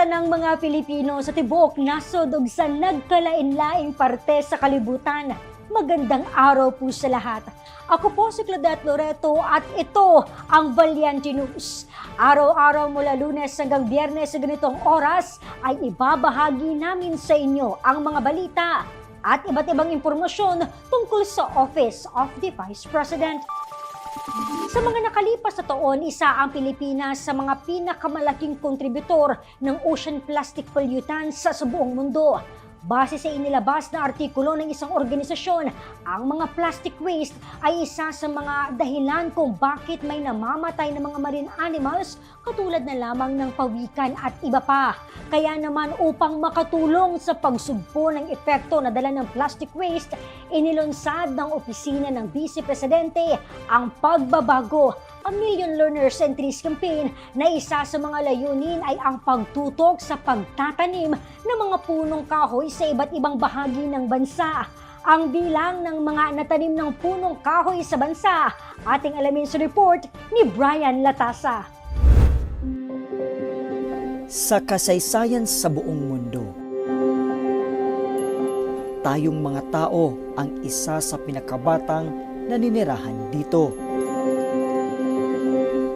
Tanang mga Pilipino sa tibuok nasod sa nagkalain-laing parte sa kalibutan. Magandang araw po sa lahat. Ako po si Claudette Loreto at ito ang Valiente News. Araw-araw mula lunes hanggang biyernes sa ganitong oras ay ibabahagi namin sa inyo ang mga balita at iba't ibang impormasyon tungkol sa Office of the Vice President. Sa mga nakalipas na taon, isa ang Pilipinas sa mga pinakamalaking kontributor ng ocean plastic pollutants sa buong mundo. Base sa inilabas na artikulo ng isang organisasyon, ang mga plastic waste ay isa sa mga dahilan kung bakit may namamatay na mga marine animals katulad na lamang ng pawikan at iba pa. Kaya naman upang makatulong sa pagsugpo ng epekto na dala ng plastic waste, inilunsad ng opisina ng Vice Presidente ang pagbabago a Million Learners and Trees Campaign na isa sa mga layunin ay ang pagtutok sa pagtatanim ng mga punong kahoy sa iba't ibang bahagi ng bansa. Ang bilang ng mga natanim ng punong kahoy sa bansa, ating alamin sa report ni Brian Latasa. Sa kasaysayan sa buong mundo, tayong mga tao ang isa sa pinakabatang naninirahan dito.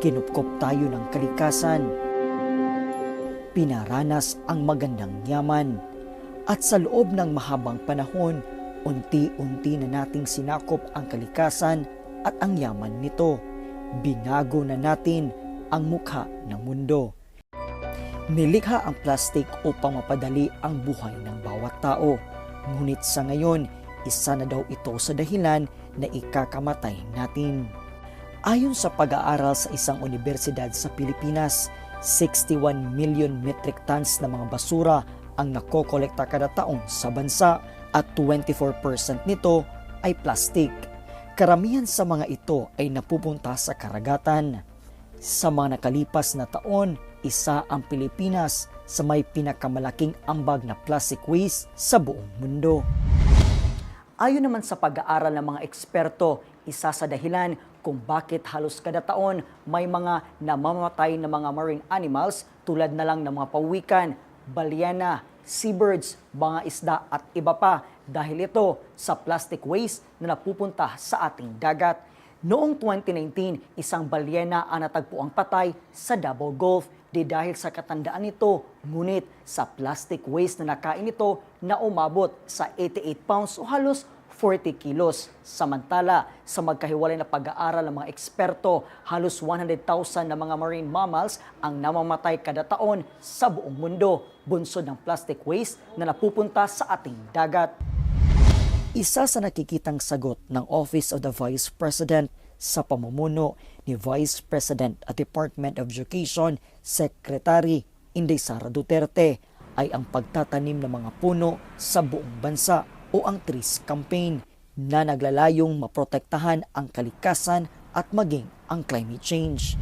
Kinupkop tayo ng kalikasan. Pinaranas ang magandang yaman. At sa loob ng mahabang panahon, unti-unti na nating sinakop ang kalikasan at ang yaman nito. Binago na natin ang mukha ng mundo. Nilikha ang plastic upang mapadali ang buhay ng bawat tao. Ngunit sa ngayon, isa na daw ito sa dahilan na ikakamatay natin. Ayon sa pag-aaral sa isang universidad sa Pilipinas, 61 million metric tons na mga basura ang nakokolekta kada taon sa bansa at 24% nito ay plastic. Karamihan sa mga ito ay napupunta sa karagatan. Sa mga nakalipas na taon, isa ang Pilipinas sa may pinakamalaking ambag na plastic waste sa buong mundo. Ayon naman sa pag-aaral ng mga eksperto, isa sa dahilan kung bakit halos kada taon may mga namamatay na mga marine animals tulad na lang ng mga pawikan, balyana, seabirds, mga isda at iba pa dahil ito sa plastic waste na napupunta sa ating dagat. Noong 2019, isang balyena ang natagpuang patay sa Davao Gulf di dahil sa katandaan nito. Ngunit sa plastic waste na nakain ito na umabot sa 88 pounds o halos 40 kilos. Samantala, sa magkahiwalay na pag-aaral ng mga eksperto, halos 100,000 na mga marine mammals ang namamatay kada taon sa buong mundo, bunsod ng plastic waste na napupunta sa ating dagat. Isa sa nakikitang sagot ng Office of the Vice President sa pamumuno ni Vice President at Department of Education Secretary Inday Sara Duterte ay ang pagtatanim ng mga puno sa buong bansa o ang Trees Campaign na naglalayong maprotektahan ang kalikasan at maging ang climate change.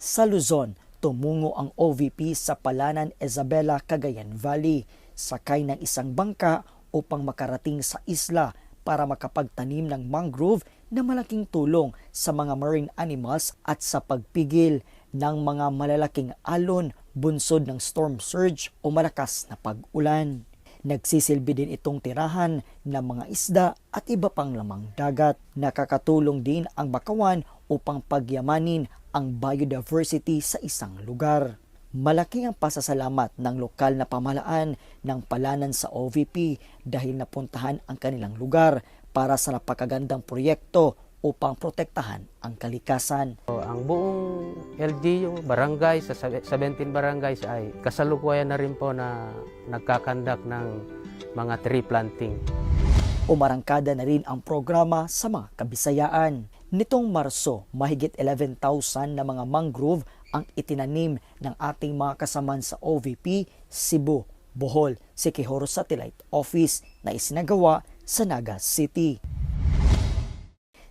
Sa Luzon, tumungo ang OVP sa Palanan Isabela, Cagayan Valley, sakay ng isang bangka upang makarating sa isla para makapagtanim ng mangrove na malaking tulong sa mga marine animals at sa pagpigil ng mga malalaking alon bunsod ng storm surge o malakas na pag-ulan. Nagsisilbi din itong tirahan ng mga isda at iba pang lamang dagat. Nakakatulong din ang bakawan upang pagyamanin ang biodiversity sa isang lugar. Malaki ang pasasalamat ng lokal na pamalaan ng palanan sa OVP dahil napuntahan ang kanilang lugar para sa napakagandang proyekto upang protektahan ang kalikasan. So, ang buong LGU, barangay, sa 17 barangays ay kasalukuyan na rin po na nagkakandak ng mga tree planting. Umarangkada na rin ang programa sa mga kabisayaan. Nitong Marso, mahigit 11,000 na mga mangrove ang itinanim ng ating mga kasaman sa OVP, Cebu, Bohol, Siquijoro Satellite Office na isinagawa sa Naga City.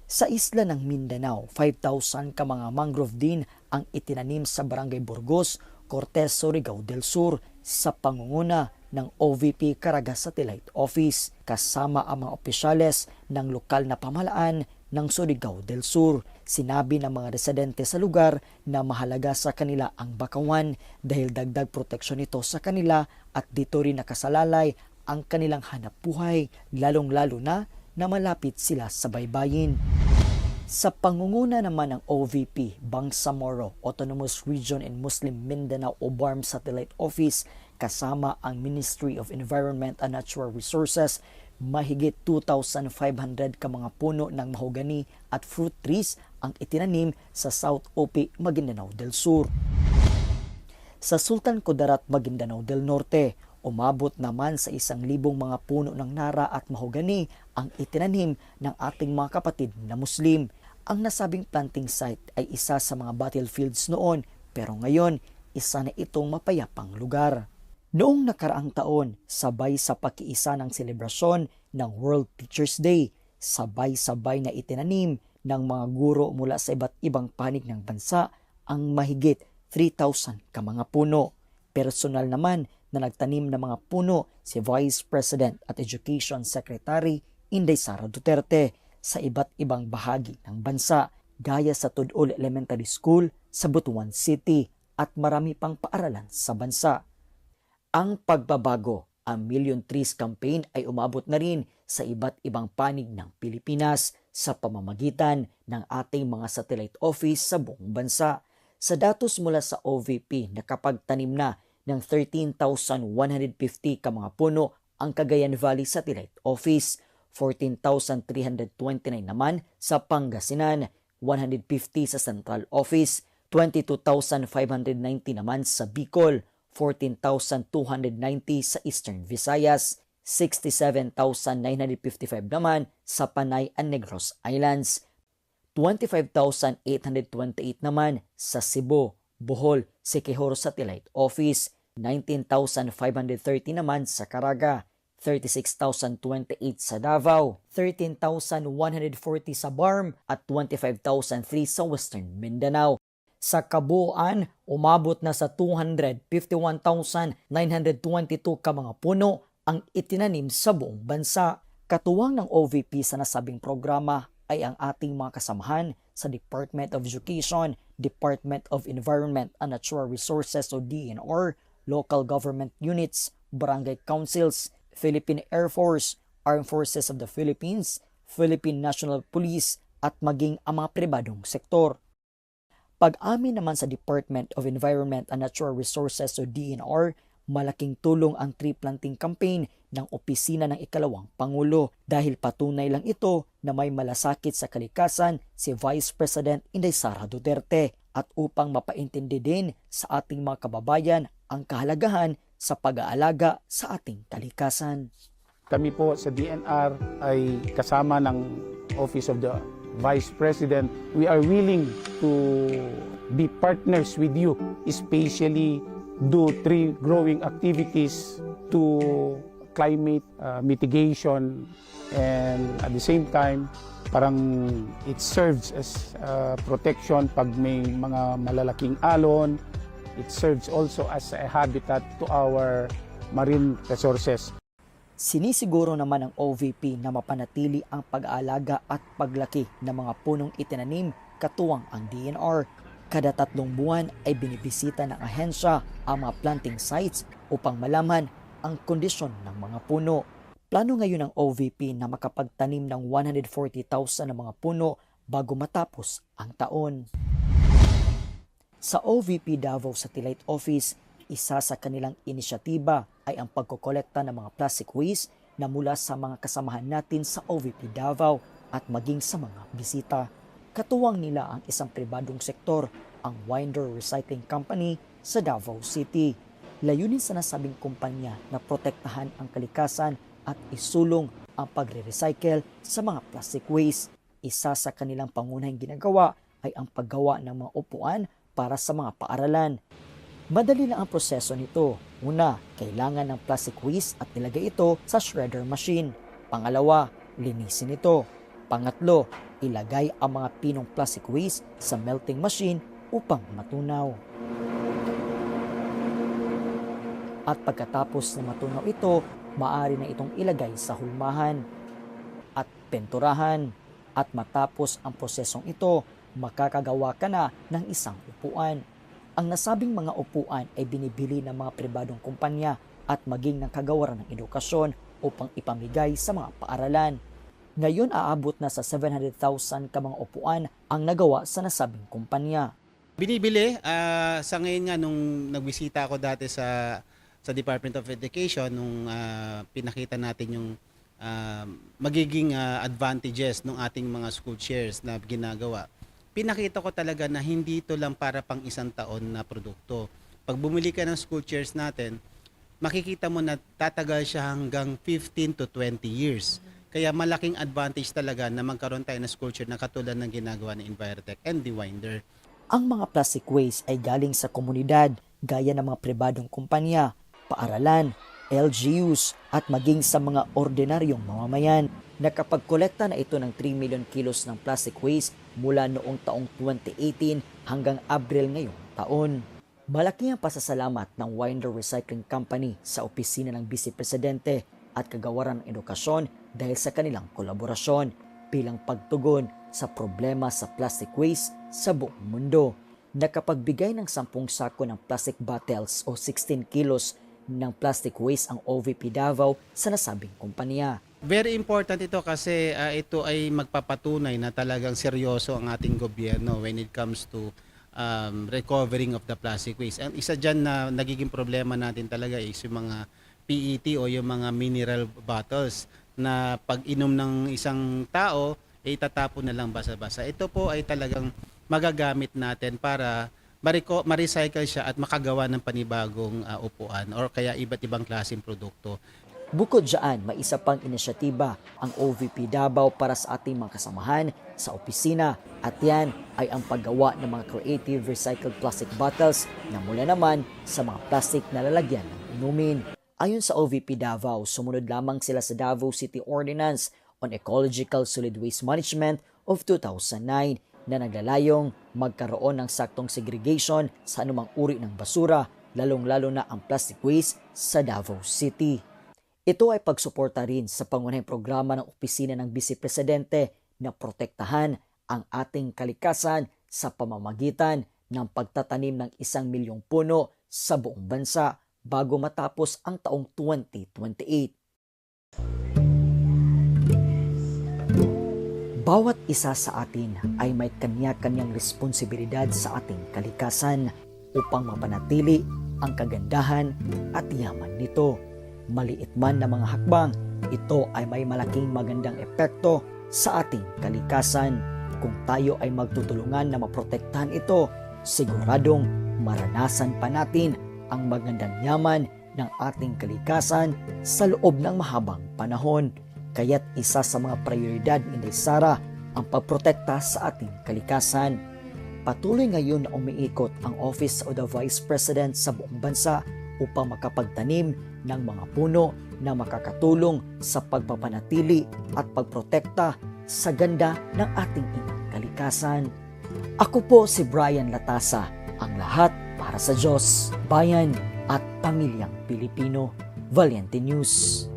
Sa isla ng Mindanao, 5,000 ka mga mangrove din ang itinanim sa Barangay Burgos, Cortez, Surigao del Sur sa pangunguna ng OVP Caraga Satellite Office kasama ang mga opisyales ng lokal na pamahalaan ng Surigao del Sur. Sinabi ng mga residente sa lugar na mahalaga sa kanila ang bakawan dahil dagdag proteksyon ito sa kanila at dito rin nakasalalay ang kanilang hanap buhay, lalong-lalo na na malapit sila sa baybayin. Sa pangunguna naman ng OVP, Bangsamoro, Autonomous Region in Muslim Mindanao o BARM Satellite Office kasama ang Ministry of Environment and Natural Resources, mahigit 2,500 ka mga puno ng mahogani at fruit trees ang itinanim sa South OP, Maguindanao del Sur. Sa Sultan Kudarat, Maguindanao del Norte, umabot naman sa isang libong mga puno ng nara at mahogani ang itinanim ng ating mga kapatid na Muslim. Ang nasabing planting site ay isa sa mga battlefields noon pero ngayon isa na itong mapayapang lugar. Noong nakaraang taon, sabay sa pakiisa ng selebrasyon ng World Teachers Day, sabay-sabay na itinanim ng mga guro mula sa iba't ibang panig ng bansa ang mahigit 3,000 ka mga puno. Personal naman na nagtanim ng mga puno si Vice President at Education Secretary Inday Sara Duterte sa iba't ibang bahagi ng bansa gaya sa Tudol Elementary School sa Butuan City at marami pang paaralan sa bansa. Ang pagbabago, ang Million Trees Campaign ay umabot na rin sa iba't ibang panig ng Pilipinas sa pamamagitan ng ating mga satellite office sa buong bansa. Sa datos mula sa OVP, nakapagtanim na ng 13,150 ka mga puno ang Cagayan Valley Satellite Office, 14,329 naman sa Pangasinan, 150 sa Central Office, 22,590 naman sa Bicol, 14,290 sa Eastern Visayas, 67,955 naman sa Panay and Negros Islands, 25,828 naman sa Cebu, Bohol, Siquijor Satellite Office, 19,530 naman sa Caraga, 36,028 sa Davao, 13,140 sa Barm at 25,003 sa Western Mindanao. Sa kabuuan, umabot na sa 251,922 ka mga puno ang itinanim sa buong bansa. Katuwang ng OVP sa nasabing programa ay ang ating mga kasamahan sa Department of Education, Department of Environment and Natural Resources o DNR, local government units, barangay councils, Philippine Air Force, Armed Forces of the Philippines, Philippine National Police at maging ang mga pribadong sektor. Pag-amin naman sa Department of Environment and Natural Resources o DNR, malaking tulong ang tree planting campaign ng opisina ng ikalawang Pangulo dahil patunay lang ito na may malasakit sa kalikasan si Vice President Inday Sara Duterte at upang mapaintindi din sa ating mga kababayan ang kahalagahan sa pag-aalaga sa ating kalikasan. Kami po sa DNR ay kasama ng Office of the Vice President. We are willing to be partners with you, especially do tree growing activities to climate uh, mitigation and at the same time parang it serves as uh, protection pag may mga malalaking alon it serves also as a habitat to our marine resources Sinisiguro naman ng OVP na mapanatili ang pag-aalaga at paglaki ng mga punong itinanim katuwang ang DNR. Kada tatlong buwan ay binibisita ng ahensya ang mga planting sites upang malaman ang kondisyon ng mga puno. Plano ngayon ng OVP na makapagtanim ng 140,000 ng mga puno bago matapos ang taon. Sa OVP Davao Satellite Office, isa sa kanilang inisyatiba ay ang pagkokolekta ng mga plastic waste na mula sa mga kasamahan natin sa OVP Davao at maging sa mga bisita. Katuwang nila ang isang pribadong sektor, ang Winder Recycling Company sa Davao City. Layunin sa nasabing kumpanya na protektahan ang kalikasan at isulong ang pagre-recycle sa mga plastic waste. Isa sa kanilang pangunahing ginagawa ay ang paggawa ng mga upuan para sa mga paaralan. Madali lang ang proseso nito. Una, kailangan ng plastic waste at ilagay ito sa shredder machine. Pangalawa, linisin ito. Pangatlo, ilagay ang mga pinong plastic waste sa melting machine upang matunaw. At pagkatapos na matunaw ito, maaari na itong ilagay sa hulmahan at penturahan. at matapos ang prosesong ito, makakagawa ka na ng isang upuan. Ang nasabing mga upuan ay binibili ng mga pribadong kumpanya at maging ng kagawaran ng edukasyon upang ipamigay sa mga paaralan. Ngayon aabot na sa 700,000 ka mga upuan ang nagawa sa nasabing kumpanya. Binibili ah, sa ngayon nga nung nagbisita ako dati sa sa Department of Education nung ah, pinakita natin yung ah, magiging ah, advantages ng ating mga school shares na ginagawa. Pinakita ko talaga na hindi ito lang para pang isang taon na produkto. Pag bumili ka ng school shares natin, makikita mo na tatagal siya hanggang 15 to 20 years. Kaya malaking advantage talaga na magkaroon tayo ng school share na katulad ng ginagawa ng Envirotech and the Winder. Ang mga plastic waste ay galing sa komunidad gaya ng mga pribadong kumpanya, paaralan, LGUs at maging sa mga ordinaryong mamamayan. Nakapagkolekta na ito ng 3 million kilos ng plastic waste mula noong taong 2018 hanggang Abril ngayong taon. Malaki ang pasasalamat ng Winder Recycling Company sa opisina ng Vice Presidente at kagawaran ng edukasyon dahil sa kanilang kolaborasyon bilang pagtugon sa problema sa plastic waste sa buong mundo. Nakapagbigay ng 10 sako ng plastic bottles o 16 kilos ng plastic waste ang OVP Davao sa nasabing kumpanya. Very important ito kasi ah, ito ay magpapatunay na talagang seryoso ang ating gobyerno when it comes to um, recovering of the plastic waste. And isa dyan na nagiging problema natin talaga is yung mga PET o yung mga mineral bottles na pag inom ng isang tao, ay itatapon na lang basa-basa. Ito po ay talagang magagamit natin para mariko, ma-recycle siya at makagawa ng panibagong ah, upuan or kaya iba't ibang klaseng produkto. Bukod dyan, may isa pang inisyatiba ang OVP Davao para sa ating mga kasamahan sa opisina at yan ay ang paggawa ng mga creative recycled plastic bottles na mula naman sa mga plastic na lalagyan ng inumin. Ayon sa OVP Davao, sumunod lamang sila sa Davao City Ordinance on Ecological Solid Waste Management of 2009 na naglalayong magkaroon ng saktong segregation sa anumang uri ng basura, lalong-lalo na ang plastic waste sa Davao City. Ito ay pagsuporta rin sa pangunahing programa ng opisina ng Vice Presidente na protektahan ang ating kalikasan sa pamamagitan ng pagtatanim ng isang milyong puno sa buong bansa bago matapos ang taong 2028. Bawat isa sa atin ay may kanya-kanyang responsibilidad sa ating kalikasan upang mapanatili ang kagandahan at yaman nito. Maliit man na mga hakbang, ito ay may malaking magandang epekto sa ating kalikasan. Kung tayo ay magtutulungan na maprotektahan ito, siguradong maranasan pa natin ang magandang yaman ng ating kalikasan sa loob ng mahabang panahon. Kaya't isa sa mga prioridad ni Sara ang pagprotekta sa ating kalikasan. Patuloy ngayon na umiikot ang Office of the Vice President sa buong bansa upang makapagtanim ng mga puno na makakatulong sa pagpapanatili at pagprotekta sa ganda ng ating kalikasan. Ako po si Brian Latasa, ang lahat para sa Diyos, bayan at pamilyang Pilipino. Valiente News.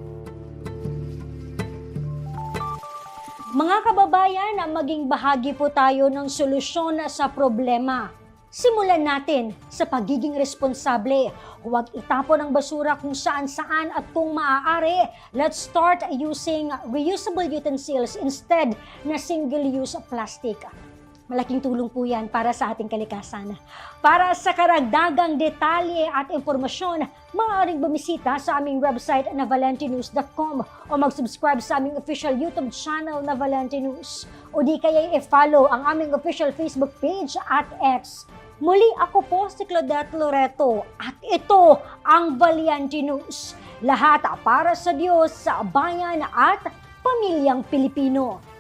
Mga kababayan, maging bahagi po tayo ng solusyon sa problema. Simulan natin sa pagiging responsable. Huwag itapon ang basura kung saan-saan at kung maaari, let's start using reusable utensils instead na single-use plastic. Malaking tulong po yan para sa ating kalikasan. Para sa karagdagang detalye at impormasyon, maaaring bumisita sa aming website na valentinews.com o mag-subscribe sa aming official YouTube channel na Valente News. O di kaya i-follow ang aming official Facebook page at X. Muli ako po si Claudette Loreto at ito ang Valiente News. Lahat para sa Diyos, sa bayan at pamilyang Pilipino.